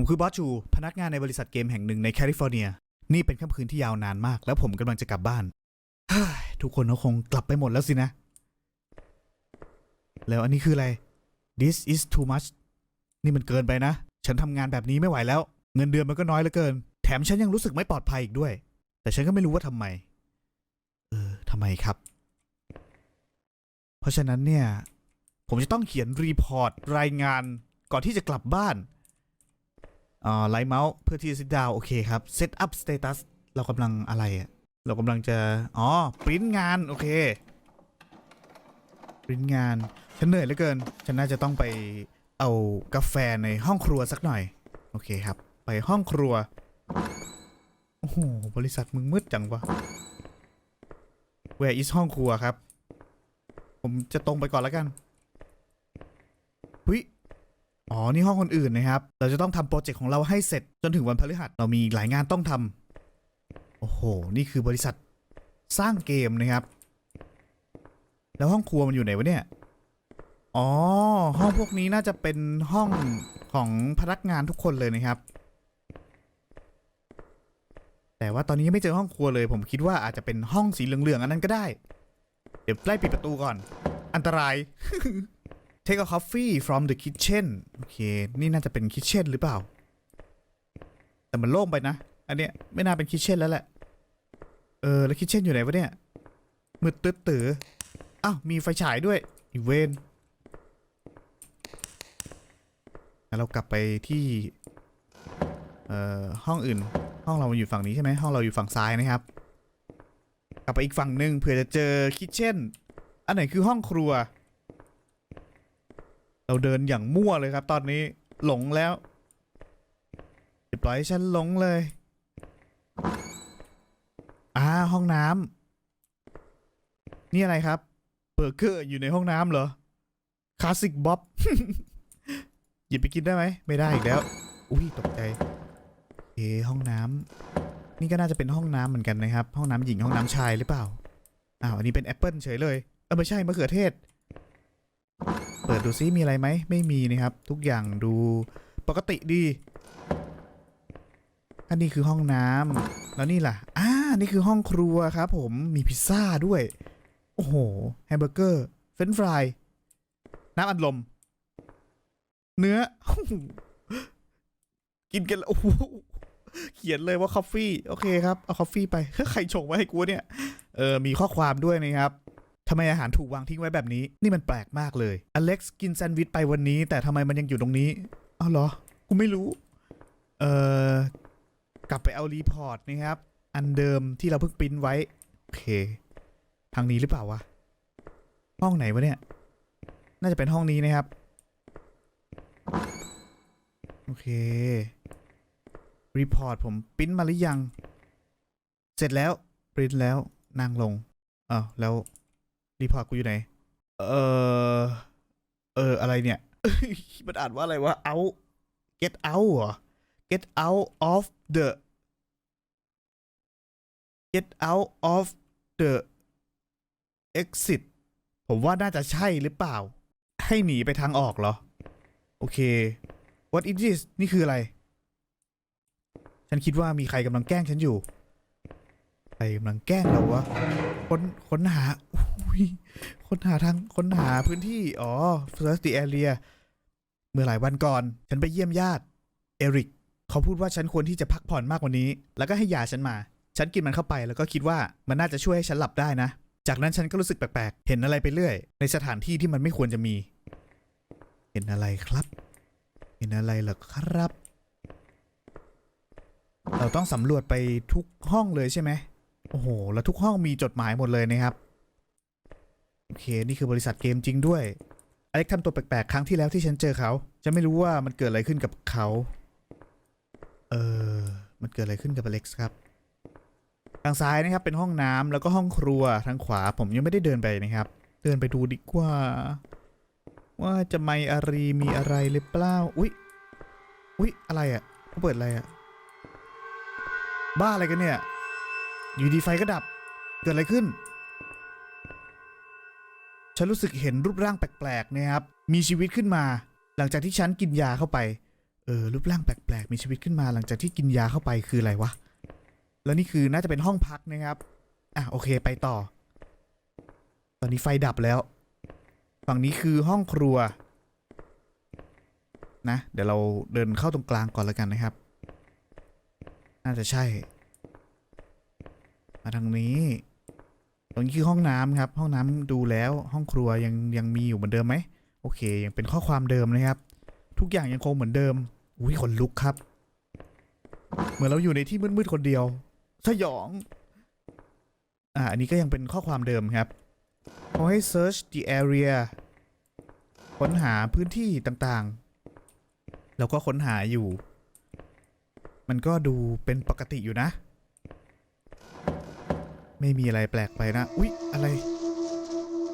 ผมคือบอสจู พนักงานในบริษัทเกมแห่งหนึ่งในแคลิฟอร์เนีย นี่เป็นค่ำคืนที่ยาวนานมาก แล้วผมกำลังจะกลับบ้าน ทุกคนก็คงกลับไปหมดแล้วสินะ แล้วอันนี้คืออะไร this is too much นี่มันเกินไปนะ ฉันทำงานแบบนี้ไม่ไหวแล้ว เงินเดือนมันก็น้อยเหลือเกิน แถมฉันยังรู้สึกไม่ปลอดภัยอีกด้วย แต่ฉันก็ไม่รู้ว่าทำไม เออทำไมครับ เพราะฉะนั้นเนี่ย ผมจะต้องเขียนรีพอร์ตรายงานก่อนที่จะกลับบ้าน ไลท์เมาส์เพื่อที่จะ sit down โอเคครับ set up status เรากำลังอะไรอะเรากำลังจะ อ๋อปริ้นงาน โอเคปริ้นงาน ฉันเหนื่อยเหลือเกิน ฉันน่าจะต้องไปเอากาแฟในห้องครัวสักหน่อย โอเคครับ ไปห้องครัว โอ้โห บริษัทมึงมืดจังวะ Where is ห้องครัวครับ ผมจะตรงไปก่อนแล้วกันหุย อ๋อ นี่ห้องคนอื่นนะครับ เราจะต้องทำโปรเจกต์ของเราให้เสร็จจนถึงวันพฤหัส เรามีหลายงานต้องทำ โอ้โห นี่คือบริษัทสร้างเกมนะครับ แล้วห้องครัวมันอยู่ไหนวะเนี่ย อ๋อ ห้องพวกนี้น่าจะเป็นห้องของพนักงานทุกคนเลยนะครับ แต่ว่าตอนนี้ยังไม่เจอห้องครัวเลย ผมคิดว่าอาจจะเป็นห้องสีเหลืองๆอันนั้นก็ได้ เดี๋ยวไล่ปิดประตูก่อน อันตราย Take a coffee from the kitchen โอเค นี่น่าจะเป็น kitchen หรือเปล่า แต่มันโล่งไปนะ อันเนี้ยไม่น่าเป็น kitchen แล้วแหละ เออ แล้ว kitchen อยู่ไหนวะเนี่ย มืดตึ๊ดตืออ้าว มีไฟฉายด้วยอีเวนเรากลับไปที่ เอ่อ ห้องอื่น ห้องเราอยู่ฝั่งนี้ใช่ไหม ห้องเราอยู่ฝั่งซ้ายนะครับ กลับไปอีกฝั่งหนึ่งเผื่อจะเจอ kitchen อันไหนคือห้องครัว เราเดินอย่างมั่วเลยครับ ตอนนี้หลงแล้วอย่าปล่อยฉันหลงเลย อ่าห้องน้ำนี่อะไรครับเบอร์เกอร์อยู่ในห้องน้ำเหรอคลาสสิกบ๊อบหยิบไปกินได้ไหมไม่ได้อีกแล้ว อุ้ยตกใจเอห้องน้ำนี่ก็น่าจะเป็นห้องน้ำเหมือนกันนะครับ ห้องน้ำหญิงห้องน้ำชายหรือเปล่าอ้าวอันนี้เป็นแอปเปิลเฉยเลยเออไม่ใช่มะเขือเทศ เปิดดูซิมีอะไรไหมไม่มีนะครับ ทุกอย่างดูปกติดีอันนี้คือห้องน้ำแล้วนี่ล่ะอ่านี่คือห้องครัวครับผมมีพิซซ่าด้วย โอ้โหแฮมเบอร์เกอร์เฟรนช์ฟรายน้ำอัดลม เนื้อ กินกันแล้วโอ้โหเขียนเลยว่าคอฟฟี่โอเคครับ เอาคอฟฟี่ไปใครชงมาให้กูเนี่ยเออมีข้อความด้วยนะครับ ทำไมอาหารถูกวางทิ้งไว้แบบนี้ นี่มันแปลกมากเลย อเล็กซ์กินแซนด์วิชไปวันนี้ แต่ทำไมมันยังอยู่ตรงนี้อ้าวเหรอ กูไม่รู้ เอ่อ กลับไปเอารีพอร์ตนะครับ อันเดิมที่เราเพิ่งปริ้นไว้ โอเค ทางนี้หรือเปล่าวะ ห้องไหนวะเนี่ย น่าจะเป็นห้องนี้นะครับ โอเค รีพอร์ตผมปริ้นมาหรือยัง เสร็จแล้ว ปริ้นแล้ว นั่งลงอ้าวแล้ว รีพอร์ตกูอยู่ไหน เออ เออ อะไรเนี่ย มันอ่านว่าอะไรวะ out get out เหรอ get out of the get out of the exit ผมว่าน่าจะใช่หรือเปล่า ให้หนีไปทางออกเหรอ โอเค what is this นี่คืออะไร ฉันคิดว่ามีใครกำลังแกล้งฉันอยู่ ใครกำลังแกล้งเราวะ ค้นค้นหาอุ้ยค้นหาทางค้นหาพื้นที่ อ๋อ search the area เมื่อหลายวันก่อน ฉันไปเยี่ยมญาติ เอริก เขาพูดว่าฉันควรที่จะพักผ่อนมากกว่านี้ แล้วก็ให้ยาฉันมา ฉันกินมันเข้าไปแล้วก็คิดว่ามันน่าจะช่วยให้ฉันหลับได้นะ จากนั้นฉันก็รู้สึกแปลกๆ เห็นอะไรไปเรื่อย ในสถานที่ที่มันไม่ควรจะมี เห็นอะไรครับ เห็นอะไรเหรอครับ เราต้องสำรวจไปทุกห้องเลยใช่ไหม โอ้โห แล้วทุกห้องมีจดหมายหมดเลยนะครับ โอเค นี่คือบริษัทเกมจริงด้วย อเล็กทำตัวแปลกๆ ครั้งที่แล้วที่ฉันเจอเขา จะไม่รู้ว่ามันเกิดอะไรขึ้นกับเขา เออ มันเกิดอะไรขึ้นกับอเล็กซ์ครับ ทางซ้ายนะครับ เป็นห้องน้ำแล้วก็ห้องครัว ทางขวาผมยังไม่ได้เดินไปนะครับ เดินไปดูดีกว่า ว่าจะไม่อารีมีอะไรหรือเปล่า อุ๊ย อุ๊ย อะไรอะ่ะเขาเปิดอะไรอะ่ะ บ้าอะไรกันเนี่ย อยู่ดีไฟก็ดับ เกิดอะไรขึ้น ฉันรู้สึกเห็นรูปร่างแปลกๆนะครับ มีชีวิตขึ้นมา หลังจากที่ฉันกินยาเข้าไป เออ รูปร่างแปลกๆ มีชีวิตขึ้นมา หลังจากที่กินยาเข้าไปคืออะไรวะ แล้วนี่คือน่าจะเป็นห้องพักนะครับ อะโอเคไปต่อ ตอนนี้ไฟดับแล้ว ฝั่งนี้คือห้องครัว นะ เดี๋ยวเราเดินเข้าตรงกลางก่อนแล้วกันนะครับ น่าจะใช่ มาทางนี้ ตรงนี้คือห้องน้ำครับ ห้องน้ำดูแล้วห้องครัวยังยังมีอยู่เหมือนเดิมไหมโอเค ยังเป็นข้อความเดิมนะครับ ทุกอย่างยังคงเหมือนเดิมอุ้ยขนลุกครับ เหมือนเราอยู่ในที่มืดๆคนเดียว สยองอ่าอันนี้ก็ยังเป็นข้อความเดิมครับเขาให้ search the area ค้นหาพื้นที่ต่างๆ แล้วก็ค้นหาอยู่ มันก็ดูเป็นปกติอยู่นะ ไม่มีอะไรแปลกไปนะ อุ๊ย อะไร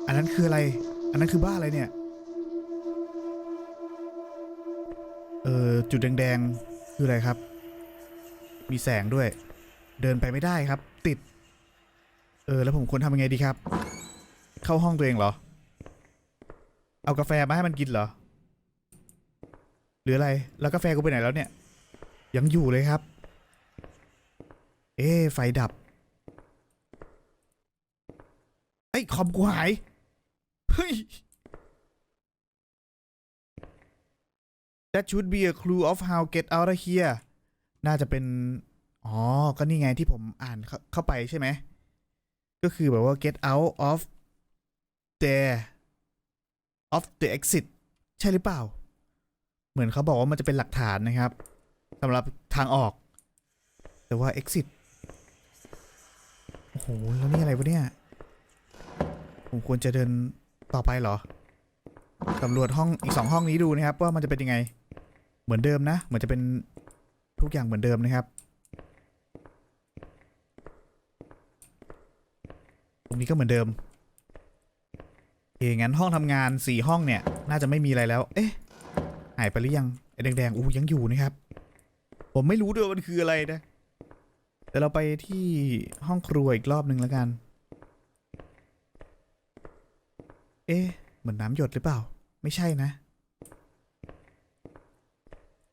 อันนั้นคืออะไร อันนั้นคือบ้าอะไรเนี่ย เออจุดแดงๆ คืออะไรครับ มีแสงด้วย เดินไปไม่ได้ครับ ติด เออ แล้วผมควรทำยังไงดีครับ เข้าห้องตัวเองเหรอ เอากาแฟมาให้มันกินเหรอ หรืออะไร แล้วกาแฟกูไปไหนแล้วเนี่ย ยังอยู่เลยครับ เอ๊ไฟดับ เอ้คอมกูหาย เฮ้ย That should be a clue of how get out of here น่าจะเป็น อ๋อ ก็นี่ไงที่ผมอ่านเข้าเข้าไปใช่ไหม ก็คือแบบว่า get out of there of the exit ใช่หรือเปล่า เหมือนเขาบอกว่ามันจะเป็นหลักฐานนะครับสำหรับทางออก แต่ว่า exit โอ้โห แล้วนี่อะไรวะเนี่ย ผมควรจะเดินต่อไปเหรอสำรวจห้องอีกสองห้องนี้ดูนะครับ ว่ามันจะเป็นยังไง เหมือนเดิมนะ เหมือนจะเป็นทุกอย่างเหมือนเดิมนะครับ ตรงนี้ก็เหมือนเดิมโอเคงั้นห้องทำงานสี่ห้องเนี่ย น่าจะไม่มีอะไรแล้ว เอ๊ะหายไปหรือยังไอ้แดงๆอู้ยังอยู่นะครับ ผมไม่รู้ด้วยว่ามันคืออะไรนะแต่เราไปที่ห้องครัวอีกรอบหนึ่งแล้วกัน เอ๊ะเหมือนน้ำหยดหรือเปล่า ไม่ใช่นะ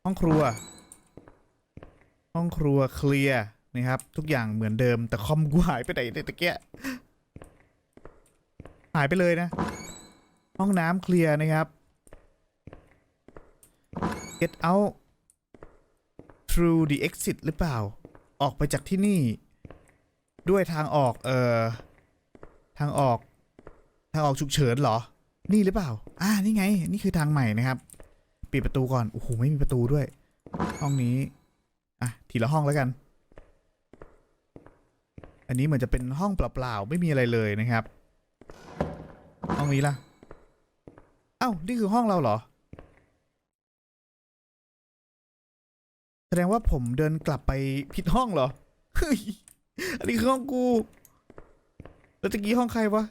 ห้องครัว ห้องครัวเคลียร์นะครับ ทุกอย่างเหมือนเดิม แต่คอมกูหายไปไหนเนี่ยตะเกียหายไปเลยนะ ห้องน้ำเคลียร์นะครับ get out through the exit หรือเปล่า ออกไปจากที่นี่ ด้วยทางออก เอ่อ ทางออก ทางออกฉุกเฉินเหรอ นี่หรือเปล่า อ่า นี่ไง นี่คือทางใหม่นะครับ ปิดประตูก่อน โอ้โห ไม่มีประตูด้วย ห้องนี้ อะ ทีละห้องแล้วกัน อันนี้เหมือนจะเป็นห้องเปล่าๆ ไม่มีอะไรเลยนะครับ ห้องนี้ล่ะ เอ้า นี่คือห้องเราเหรอ แสดงว่าผมเดินกลับไปผิดห้องเหรอเฮ้ยอันนี้คือห้องกู แล้วตะกี้ห้องใครวะ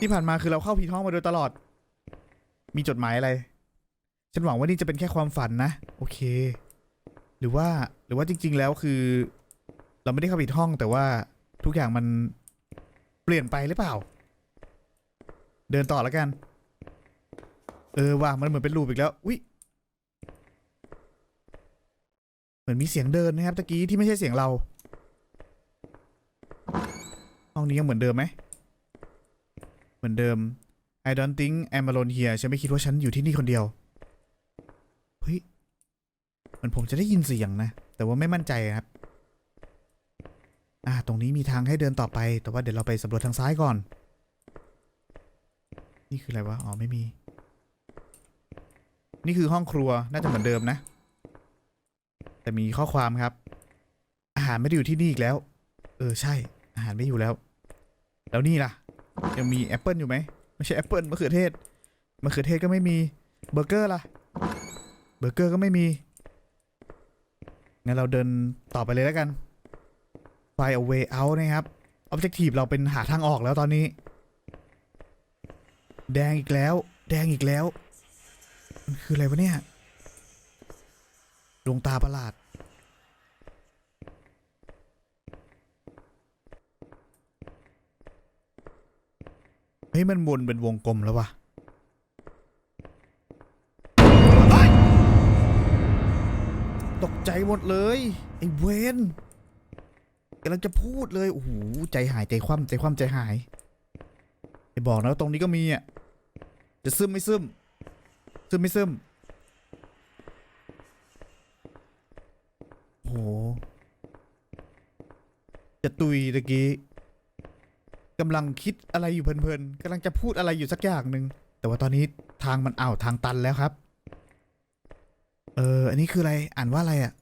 ที่ผ่านมาคือเราเข้าผิดห้องมาโดยตลอด มีจดหมายอะไร ฉันหวังว่านี่จะเป็นแค่ความฝันนะ โอเค หรือว่าหรือว่าจริง ๆ แล้วคือ เราไม่ได้เข้าผิดห้องแต่ว่าทุกอย่างมันเปลี่ยนไปหรือเปล่า เดินต่อแล้วกัน เออว่ามันเหมือนเป็นรูปอีกแล้วอุ๊ยเหมือนมีเสียงเดินนะครับตะกี้ที่ไม่ใช่เสียงเรา ห้องนี้ยังเหมือนเดิมไหม มือนเดิม I don't think I'm alone here ฉันไม่คิดว่าฉันอยู่ที่นี่คนเดียว เฮ้ยเหมือนผมจะได้ยินเสียงนะ แต่ว่าไม่มั่นใจครับ อ่า ตรงนี้มีทางให้เดินต่อไป แต่ว่าเดี๋ยวเราไปสำรวจทางซ้ายก่อน นี่คืออะไรวะ อ๋อ ไม่มี นี่คือห้องครัว น่าจะเหมือนเดิมนะ แต่มีข้อความครับ อาหารไม่ได้อยู่ที่นี่อีกแล้ว เออ ใช่ อาหารไม่อยู่แล้ว แล้วนี่ล่ะ ยังมีแอปเปิลอยู่ไหมไม่ใช่แอปเปิลมะเขือเทศมะเขือเทศก็ไม่มีเบอร์เกอร์ล่ะเบอร์เกอร์ก็ไม่มีงั้นเราเดินต่อไปเลยแล้วกัน Find a way out นะครับ Objective เราเป็นหาทางออกแล้วตอนนี้ แดงอีกแล้ว แดงอีกแล้ว มันคืออะไรวะเนี่ย ดวงตาประหลาด ฮ้ยมันวนเป็นวงกลมแล้ววะตกใจหมดเลย ไอ้เวนกำลังจะพูดเลยโอ้โหใจหายใจคว่ำใจคว่ำใจหายไอ้บอกแล้ะตรงนี้ก็มีอะจะซึมไม่ซึมซึมไม่ซึมโอ้โหจะตุยตะกี้ กำลังคิดอะไรอยู่เพลินๆกำลังจะพูดอะไรอยู่สักอย่างหนึ่งแต่ว่าตอนนี้ทางมันอ้าวทางตันแล้วครับ เออ อันนี้คืออะไรอ่านว่าอะไรอะ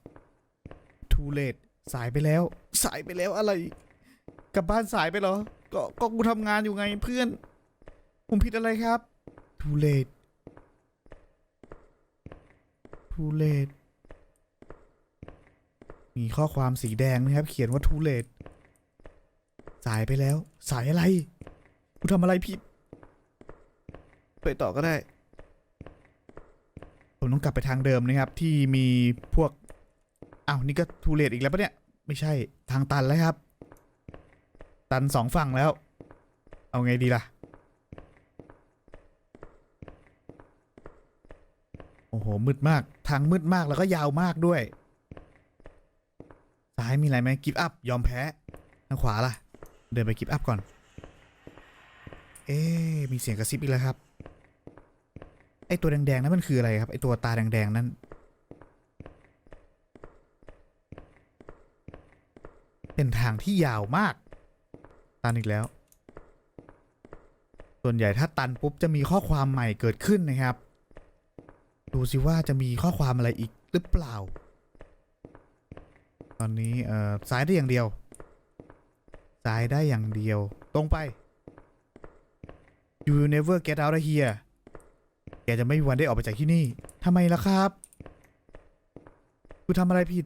too late สายไปแล้ว สายไปแล้วอะไร กลับบ้านสายไปเหรอ ก็ก็กูทำงานอยู่ไงเพื่อน ผมผิดอะไรครับ too late too late มีข้อความสีแดงนะครับ เขียนว่า too late สายไปแล้ว สายอะไรกูทำอะไรผิด ไปต่อก็ได้ ผมต้องกลับไปทางเดิมนะครับ ที่มีพวกอ้าวนี่ก็ทูเลตอีกแล้วปะเนี่ย ไม่ใช่ทางตันแล้วครับ ตันสองฝั่งแล้ว เอาไงดีล่ะ โอ้โห มืดมาก ทางมืดมากแล้วก็ยาวมากด้วย ซ้ายมีอะไรไหมกิฟต์อัพ ยอมแพ้ ทางขวาล่ะ เดินไปกิฟต์อัพก่อน เอ๊มีเสียงกระซิบอีกแล้วครับ ไอตัวแดงๆนั้นมันคืออะไรครับ ไอตัวตาแดงๆนั้นเป็นทางที่ยาวมาก ตันอีกแล้ว ส่วนใหญ่ถ้าตันปุ๊บจะมีข้อความใหม่เกิดขึ้นนะครับ ดูสิว่าจะมีข้อความอะไรอีกหรือเปล่า ตอนนี้เอ่อซ้ายได้อย่างเดียว ซ้ายได้อย่างเดียว ตรงไป you will never get out of here แกจะไม่มีวันได้ออกไปจากที่นี่ทำไมล่ะครับกูทำอะไรผิด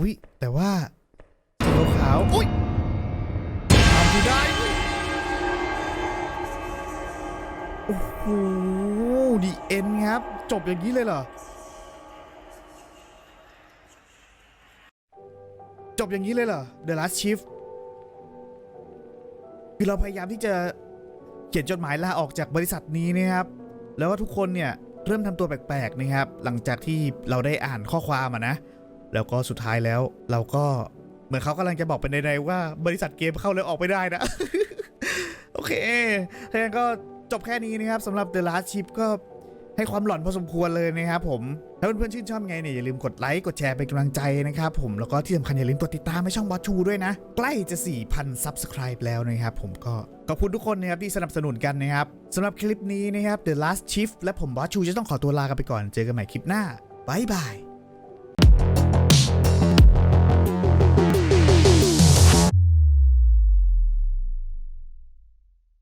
อุ๊ย แต่ว่าสีขาวอุ๊ยทำกูได้เว้ยโอ้โหดีเอ็นครับ จบอย่างนี้เลยเหรอ จบอย่างนี้เลยเหรอ The Last Shift คือเราพยายามที่จะเขียนจดหมายลาออกจากบริษัทนี้นะครับ แล้วว่าทุกคนเนี่ยเริ่มทำตัวแปลกๆนะครับ หลังจากที่เราได้อ่านข้อความอะนะ แล้วก็สุดท้ายแล้วเราก็เหมือนเขากำลังจะบอกเป็นในๆว่าบริษัทเกมเข้าแล้วออกไม่ได้นะ โอเคถ้างนั้นก็จบแค่นี้นะครับสำหรับ The Last Ship ก็ ให้ความหลอนพอสมควรเลยนะครับผมถ้าเพื่อนๆชื่นชอบไงเนี่ยอย่าลืมกดไลค์กดแชร์เป็นกำลังใจนะครับผมแล้วก็ที่สำคัญอย่าลืมกดติดตามให้ช่องบอสชูด้วยนะ ใกล้จะ 4,000 Subscribe แล้วนะครับผมก็ขอบคุณทุกคนนะครับที่สนับสนุนกันนะครับสำหรับคลิปนี้นะครับ The Last Shift และผมบอสชูจะต้องขอตัวลากันไปก่อนเจอกันใหม่คลิปหน้าบายบาย